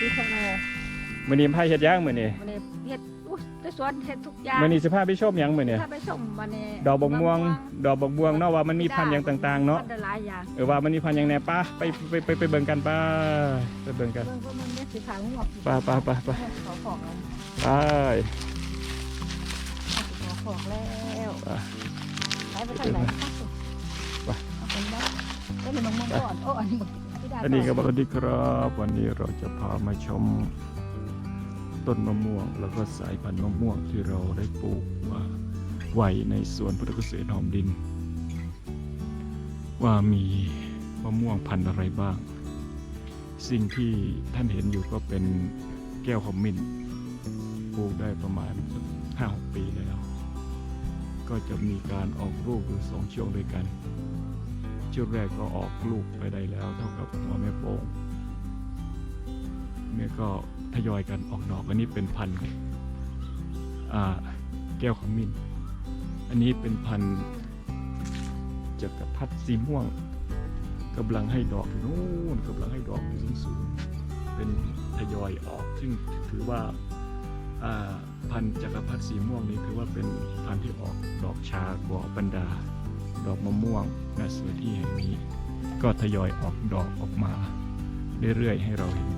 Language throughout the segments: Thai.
ดีค่ะมื้อนี้พาเฮ็ดย่างมื้อนี้วันนี้เฮ็ดอุ้ยแต่สวนเฮ็ดทุกอย่างมื้อนี้สิพาไปชมหยังมื้อนี้ถ้าไปส่งวันนี้ดอกบกม่วง ดอกบกม่วงเนาะว่ามันมีพันธุ์หยังต่างๆเนาะพันธุ์หลายอย่างเออว่ามันมีพันธุ์หยังแหน่ป้าไปไปไปไปเบิ่งกันป้าไปเบิ่งกันเบิ่งพวกมึงเนี่ยสีขาวงอกป้าป้าป้าป้าเขาของแล้วไปเขาของแล้วป้าไปไปทางไหนไปเอาเป็นได้ก็เป็นมะม่วงก่อนโอ้อันนี้พี่ดา อันนี้ก็สวัสดีครับ วันนี้เราจะพามาชมต้นมะม่วง แล้วก็สายพันธุ์มะม่วงที่เราได้ปลูกว่าไว้ในสวนพุทธเกษตรหอมดิน ว่ามีมะม่วงพันธุ์อะไรบ้าง สิ่งที่ท่านเห็นอยู่ก็เป็นแก้วขมิ้นปลูกได้ประมาณห้าหกปีแล้ว ก็จะมีการออกลูกอยู่สองช่วงด้วยกัน ช่วงแรกก็ออกลูกไปได้แล้ว เท่ากับหัวแม่โป่งเนี่ยก็ทยอยกันออกดอกอันนี้เป็นพันธุ์แก้วขมิ้น อันนี้เป็นพันธุ์จักรพรรดิสีม่วงกำลังให้ดอกอยู่นู่นกำลังให้ดอกอยู่สูงๆเป็นทยอยออก ซึ่งถือว่าพันธุ์จักรพรรดิสีม่วงนี้ถือว่าเป็นพันธุ์ที่ออกดอกช้ากว่าบรรดา ดอกมะม่วงณสถานที่แห่งนี้ ก็ทยอยออกดอกออกมาเรื่อยๆให้เราเห็น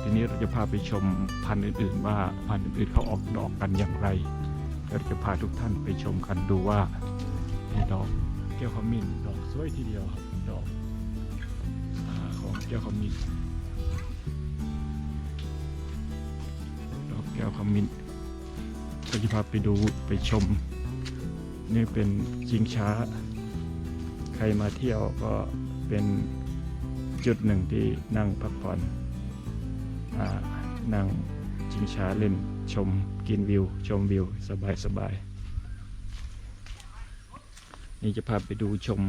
ทีนี้เราจะพาไปชมพันธุ์อื่นๆ ว่าพันธุ์อื่นๆเขาออกดอกกันอย่างไรเราจะพาทุกท่านไปชมกันดูว่าดอกแก้วขมิ้นดอกสวยทีเดียวครับดอกอของแก้วขมิ้นดอกแก้วขมิ้นเราจะพาไปดูไปชม นี่เป็นชิงช้า ใครมาเที่ยวก็เป็นจุดหนึ่งที่นั่งพักผ่อนนั่งชิงช้าเล่นชมกินวิว ชมวิว สบายสบายนี่จะพาไปดูชม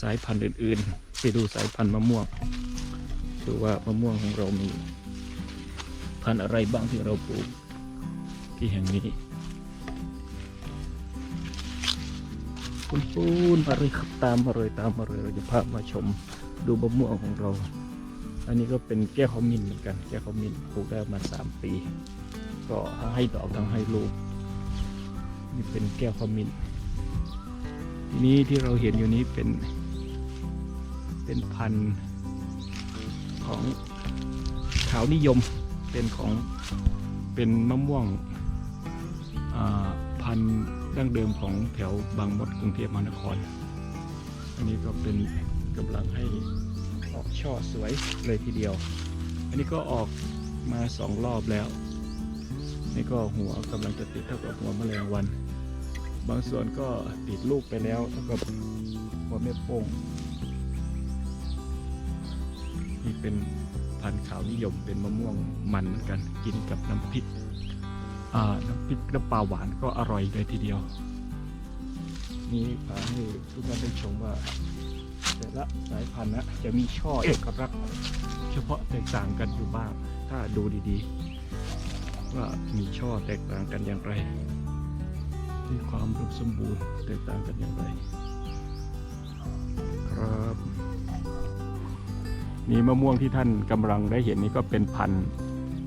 สายพันธุ์อื่นๆ ไปดูสายพันธุ์มะม่วง ดูว่ามะม่วงของเรามี พันธุ์อะไรบ้างที่เราปลูกที่แห่งนี้ คุณปูนมาเลยครับตามมาเลยตามมาเลยเราจะพามาชมดูมะม่วงของเรา อันนี้ก็เป็นแก้วขมิ้นเหมือนกัน แก้วขมิ้นปลูกได้มาสามปี ก็ทั้งให้ดอกทั้งให้ลูกนี่เป็นแก้วขมิ้นทีนี้ที่เราเห็นอยู่นี้เป็น เป็นพันธุ์ของขาวนิยมเป็นของเป็นมะม่วงอ่าพันธุ์ ดั้งเดิมของแถวบางมดกรุงเทพมหานคร อันนี้ก็เป็นกำลังให้ออกช่อสวยเลยทีเดียว อันนี้ก็ออกมาสองรอบแล้ว นี่ก็หัวกำลังจะติดเท่ากับหัวแมลงวัน บางส่วนก็ติดลูกไปแล้วเท่ากับหัวแม่โป้งนี่เป็นพันธุ์ขาวนิยมเป็นมะม่วงมันเหมือนกันกินกับน้ำพริก น้ำพริกน้ำปลาหวานก็อร่อยเลยทีเดียว นี่พาให้ทุกท่านได้ชมว่าแต่ละสายพันธุ์นะจะมีช่อเอกลักษณ์เฉพาะแตกต่างกันอยู่บ้าง ถ้าดูดีๆ ว่ามีช่อแตกต่างกันอย่างไรมีความรุมสมบูรณ์แตกต่างกันอย่างไร ครับ นี่มะม่วงที่ท่านกำลังได้เห็นนี่ก็เป็นพันธุ์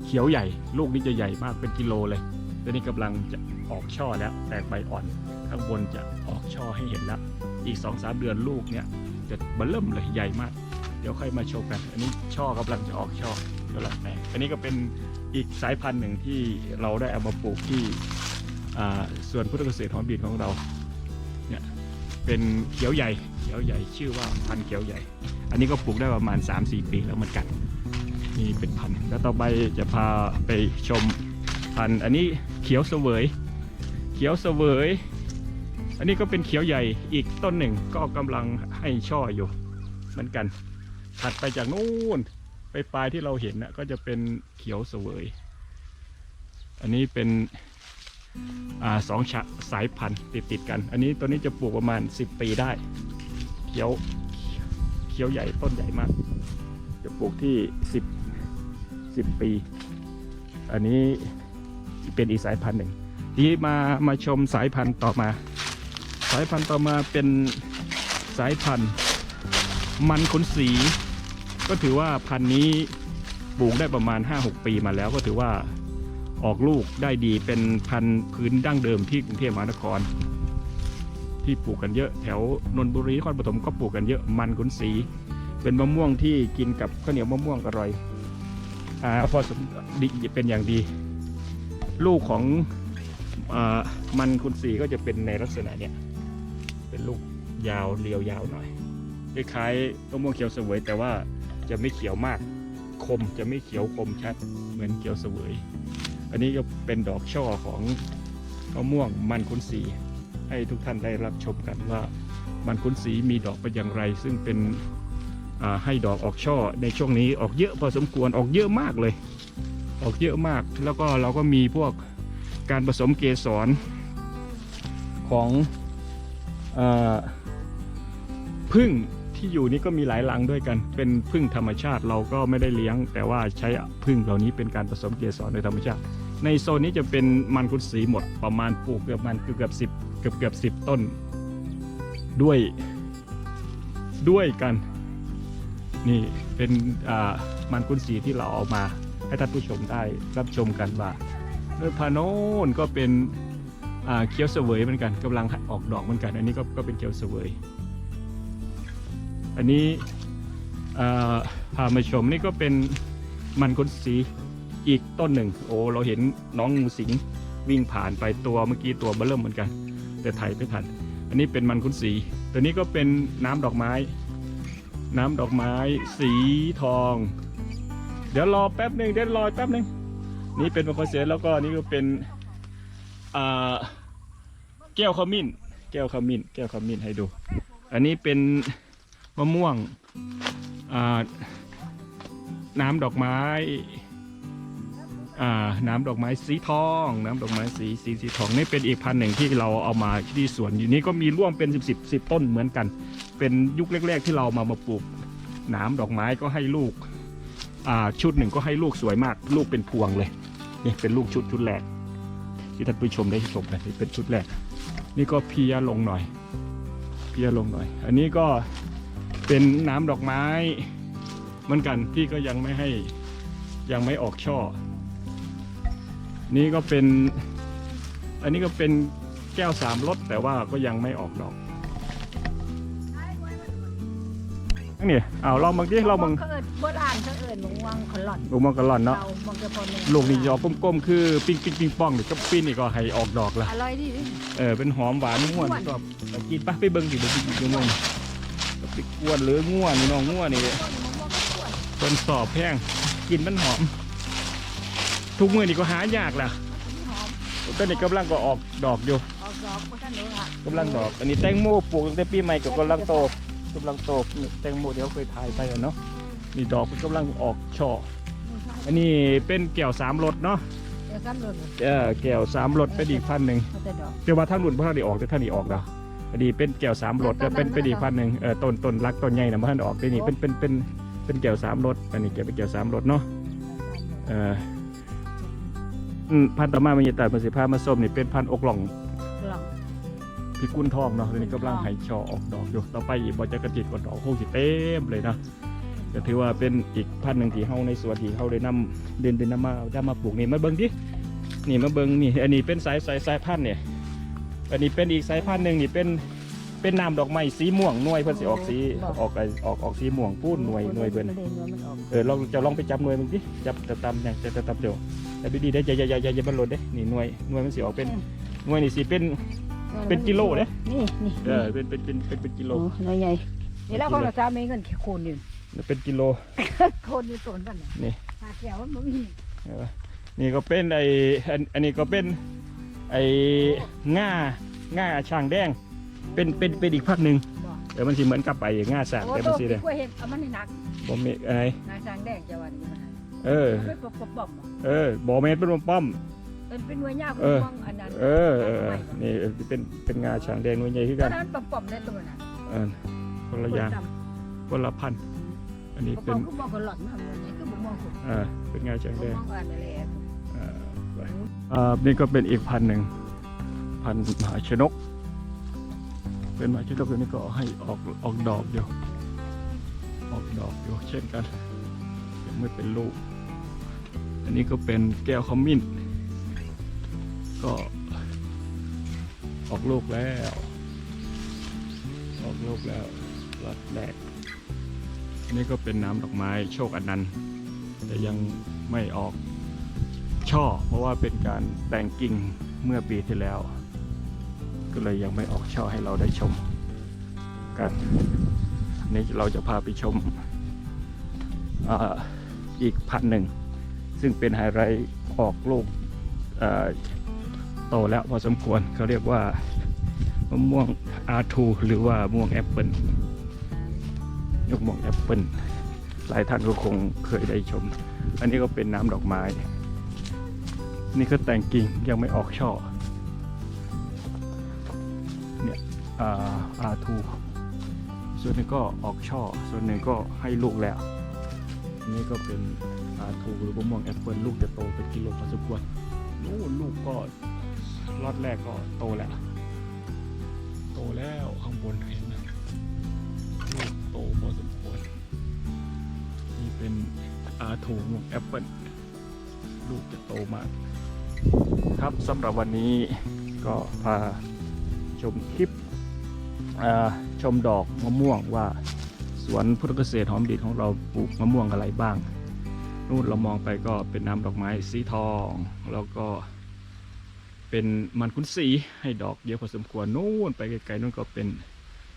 เขียวใหญ่ ลูกนี้จะใหญ่มากเป็นกิโลเลยตัวนี้กำลังจะออกช่อแล้ว แตกใบอ่อน ข้างบนจะออกช่อให้เห็นแล้ว อีก2อสเดือนลูกเนี่ยจะเบลเริ่มเลยใหญ่มาก เดี๋ยวค่อยมาโชว์กัน อันนี้ช่อกำลังจะออกช่อกำลังแตกอันนี้ก็เป็นอีกสายพันธุ์หนึ่งที่เราได้เอามาปลูกที่ส่วนพุทธเกษตรหอมดินของเราเนี่ยเป็นเขียวใหญ่เขียวใหญ่ชื่อว่าพันธุ์เขียวใหญ่ อันนี้ก็ปลูกได้ประมาณ 3-4 ปีแล้วเหมือนกัน นี่เป็นพันธุ์แล้วต่อไปจะพาไปชมพันธุ์อันนี้เขียวเสวย เขียวเสวย อันนี้ก็เป็นเขียวใหญ่อีกต้นหนึ่งก็กำลังให้ช่ออยู่เหมือนกันถัดไปจากนู้นไปปลายที่เราเห็นนะก็จะเป็นเขียวเสวย อันนี้เป็นอสองชะสายพันธุ์ติดติดกัน อันนี้ตัวนี้จะปลูกประมาณ 10 ปีได้ เขียวเขียวใหญ่ต้นใหญ่มาก จะปลูกที่ 10 10 ปี อันนี้เป็นอีกสายพันธุ์หนึ่งทีมามาชมสายพันธุ์ต่อมา สายพันธุ์ต่อมาเป็นสายพันธุ์ มันขนสี ก็ถือว่าพันธุ์นี้ปลูกได้ประมาณ 5-6 ปีมาแล้วก็ถือว่าออกลูกได้ดีเป็นพันธุ์พื้นดั้งเดิมที่กรุงเทพมหานคร ที่ปลูกกันเยอะแถวนนทบุรีนครปฐมก็ปลูกกันเยอะมันขุนศรีเป็นมะม่วงที่กินกับข้าวเหนียวมะม่วงอร่อย อ่าพอสมดีเป็นอย่างดี ลูกของอมันขุนศรีก็จะเป็นในลักษณะเนี้ยเป็นลูกยาวเรียวยาวหน่อยคล้ายๆมะม่วงเขียวเสวย แต่ว่าจะไม่เขียวมากคมจะไม่เขียวคมชัดเหมือนเขียวเสวย อันนี้ก็เป็นดอกช่อของมะม่วงมันขุนศรีให้ทุกท่านได้รับชมกันว่ามันขุนศรีมีดอกเป็นอย่างไร ซึ่งเป็น ให้ดอกออกช่อในช่วงนี้ออกเยอะพอสมควรออกเยอะมากเลย ออกเยอะมากแล้วก็เราก็มีพวกการผสมเกสรของอพึ่งที่อยู่นี่ก็มีหลายรังด้วยกัน เป็นพึ่งธรรมชาติเราก็ไม่ได้เลี้ยง แต่ว่าใช้พึ่งเหล่านี้เป็นการผสมเกสรโดยธรรมชาติ ในโซนนี้จะเป็นมันกุนสีหมดประมาณปลูกเกือบมันเกือบสิบเกือบเกือบสิบต้น ด้วยด้วยกัน นี่เป็นมันกุนสีที่เราเอามาให้ท่านผู้ชมได้รับชมกันว่าเออพาโนนก็เป็นเคี้ยวเสวยเหมือนกันกำลังออกดอกเหมือนกัน อันนี้ก็ก็เป็นเคี้ยวเสวย อันนี้พามาชมนี่ก็เป็นมันกุนสีอีกต้นหนึ่ง โอ้เราเห็นน้องงูสิงวิ่งผ่านไปตัวเมื่อกี้ตัวเบลเริ่มเหมือนกัน แต่ถ่ายไม่ทัน อันนี้เป็นมันคุณสี ตัวนี้ก็เป็นน้ำดอกไม้ น้ำดอกไม้สีทอง เดี๋ยวรอแป๊บหนึ่งเดี๋ยวรอแป๊บหนึ่งนี่เป็นมะเขือเทศแล้วก็นี่ก็เป็นแก้วขมิ้น แก้วขมิ้น แก้วขมิ้นให้ดู อันนี้เป็นมะม่วงน้ำดอกไม้น้ำดอกไม้สีทอง น้ำดอกไม้สีสีสีทองนี่เป็นอีกพันหนึ่งที่เราเอามาที่สวนอยู่นี้ก็มีร่วมเป็นสิบสิบสิบต้นเหมือนกัน เป็นยุคแรก ๆ ที่เรามามาปลูกน้ำดอกไม้ก็ให้ลูกชุดหนึ่งก็ให้ลูกสวยมาก ลูกเป็นพวงเลยนี่เป็นลูกชุดชุดแรกที่ท่านผู้ชมได้ชมกันนี่เป็นชุดแรก นี่ก็เพียลงหน่อย เพียลงหน่อย อันนี้ก็เป็นน้ำดอกไม้เหมือนกันที่ก็ยังไม่ให้ยังไม่ออกช่อ นี่ก็เป็น อันนี้ก็เป็นแก้วสามรสแต่ว่าก็ยังไม่ออกดอก นี่เอาลองบางทีลองบางเขาเอิญโบราณเขาเอิญมะม่วงขลอนลูกมันก็ร่อนเนาะเรามองจะพอเนี่ยลูกนี่จะออกกลมๆคือปิ้งปิ้งปิ้งป้องหรือก็ปิ้นนี่ก็ให้ออกดอกละอร่อยดีดิเออเป็นหอมหวานง่วนชอบเอากินปะไปเบิ้งดิเบิ้งดิง่วนไปกวนหรือง่วนนี่น้องง่วนนี่ต้นมะม่วงก็สวยคนสอบแพงกินมันหอม ทุกมือนี่ก็หายากล่ะหอมต้นนี้กำลังก็ออกดอกอยู่ออกดอกมันก็เหลืองอะกำลังดอก อันนี้แตงโมปลูกตั้งแต่ปีใหม่ก็กำลังโต กำลังโตนี่แตงโมเดี๋ยวเคยถ่ายไปอะเนาะนี่ดอกมันกำลังออกช่ออันนี้เป็นแก้วสามรสเนาะเดี๋ยวซ้ำโดนเออแก้วสามรสเป็นอีกพันหนึ่งเขาจะดอกแต่ว่าท่านรุ่นพระท่านได้ออกแต่ท่านนี่ออกแล้วอันนี้เป็นแก้วสามรสแล้วเป็นเป็นอีกพันหนึ่งเออต้นต้นรักต้นใหญ่นะท่านออกแต่นี่เป็นเป็นเป็นเป็นแก้วสามรสอันนี้แก้วเป็นแก้วสามรสเนาะเอออืมพันธุ์ต่อมามันจะตัดมาสิผ้ามาส้มนี่เป็นพันธุ์อกหล่องกล่อง พิกุลทองเนาะตอนนี้กำลังให้ช่อออกดอกอยู่ต่อไปอีกบอจะกระจิตกดดอกคงสิเต็มเลยนะก็ถือว่าเป็นอีกพันธุ์หนึ่งที่เฮาในสวนที่เฮาได้นำเดินเดินนำมาได้มาปลูกนี่มาเบิ่งดินี่มาเบิ่งนี่อันนี้เป็นสายสายสายพันธุ์เนี่ยอันนี้เป็นอีกสายพันธุ์หนึ่งนี่เป็นเป็นน้ำดอกไม้สีม่วงหน่วยเพิ่นสิออกสีออกไอออกออกสีม่วงพูนหน่วยหน่วยเพิ่นมัเด่นหน่วเออลองจะลองไปจับหน่วยมึงดิจับจะตำอย่างจะจะตำเดี๋ยวแต่ดีได้อย่าอย่าอย่าอย่าอย่บันหลดเด้นี่หน่วยหน่วยมันสิออกเป็นหน่วยนี่สิเป็น เป็นกิโลเด้นี่นี่เออเป็นเป็นเป็นเป็นเป็นกิโลโอ้หน่วยใหญ่นี่แล้วของเราจะมีเงินโคนอยู่เป็นกิโลโคนอยู่ต้นกันน่ะนี่หาแก้วมันบ่มีเออนี่ก็เป็นไออันอันนี้ก็เป็นไอง่าง่าช่างแดง เป็นเป็นเป็นอีกภาคหนึ่งบ่เออมันสิเหมือนกับไอง่าสากโอ้แต่โตมันสิพี่เลยกล้วยเห็ดเอามันให้หนักบ่มีอะไรนายช้างแดงจะวันนี้มันเออไม่ปอบปอบเออบ่แม่นเป็นป้อมเป็นเป็นหน่วยยากเออมองอัน นั้นเออเออเออนี่เป็นเป็นง่าช่างแดงหน่วยใหญ่ขึ้นตกัอนนนั้นปอบปอบในตัวน่ะเออคนละอย่างคนละพันธุ์อันนี้ปอบเป็นก็บอกคนหลอนทำอย่างนี้ก็บอกมองคนอ่าเป็นงาช้างบแดงมองอันอะไรอ่าไปอ่านี่ก็เป็นอีกพันธุ์หนึ่งพันธุ์มหาชนก เป็นมหาชนกตัวนี้ก็ให้ออกออกดอกอยู่ออกดอกอยู่เช่นกันยังไม่เป็นลูก อันนี้ก็เป็นแก้วขมิ้น ก็ ออกลูกแล้ว ออกลูกแล้วรอดแรกนนี้ก็เป็นน้ำดอกไม้โชคอนันต์แต่ยังไม่ออกช่อ เพราะว่าเป็นการแต่งกิ่งเมื่อปีที่แล้ว ก็เลยยังไม่ออกช่อให้เราได้ชมกันนี้เราจะพาไปชมออีกพันหนึ่ง ซึ่งเป็นไฮไลท์ออกลูกอ่า โตแล้วพอสมควรเขาเรียกว่ามะม่วงอาทูหรือว่าม่วงแอปเปิลยกม่วงแอปเปิลหลายท่านก็คงเคยได้ชม อันนี้ก็เป็นน้ำดอกไม้ นี่ก็แต่งกิ่งยังไม่ออกช่อเนี่ยอาทู ส่วนหนึงก็ออกช่อ ส่วนหนึ่งก็ให้ลูกแล้ว นี่ก็เป็นอาทูหรือมะม่วงแอปเปิลลูกจะโตเป็นกิโลพอสมควรนู่นลูกก็ รอดแรกก็โตแล้ว โตแล้วข้างบนเห็นไหมลูกโตพอสมควรนี่เป็นอาทูมะม่วงแอปเปิลลูกจะโตมาก ครับสำหรับวันนี้ก็พาชมคลิปชมดอกมะม่วงว่าสวนพุทธเกษตรหอมดีของเราปลูกมะม่วงอะไรบ้าง นู่นเรามองไปก็เป็นน้ำดอกไม้สีทอง แล้วก็ เป็นมันคุ้นสีให้ดอกเยอะพอสมควรนู่นไปไกลๆนู่นก็เป็น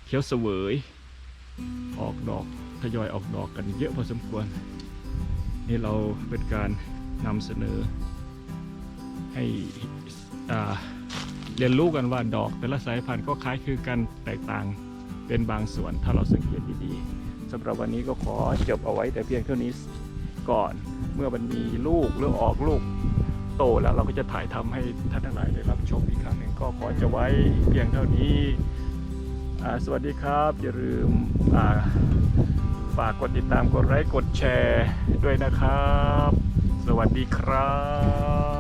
เขียวเสวย ออกดอกทยอยออกดอกกันเยอะพอสมควร นี่เราเป็นการนำเสนอ ให้เรียนรู้กันว่าดอกแต่ละสายพันธุ์ก็คล้ายคือกันแตกต่างเป็นบางส่วนถ้าเราสังเกตดีๆสำหรับวันนี้ก็ขอจบเอาไว้แต่เพียงเท่านี้ก่อนเมื่อมันมีลูกหรือออกลูก โตแล้วเราก็จะถ่ายทำให้ท่านทั้งหลายได้รับชมอีกครั้งหนึ่งก็ขอจะไว้เพียงเท่านี้ สวัสดีครับ อย่าลืมฝากกดติดตามกดไลค์กดแชร์ด้วยนะครับ สวัสดีครับ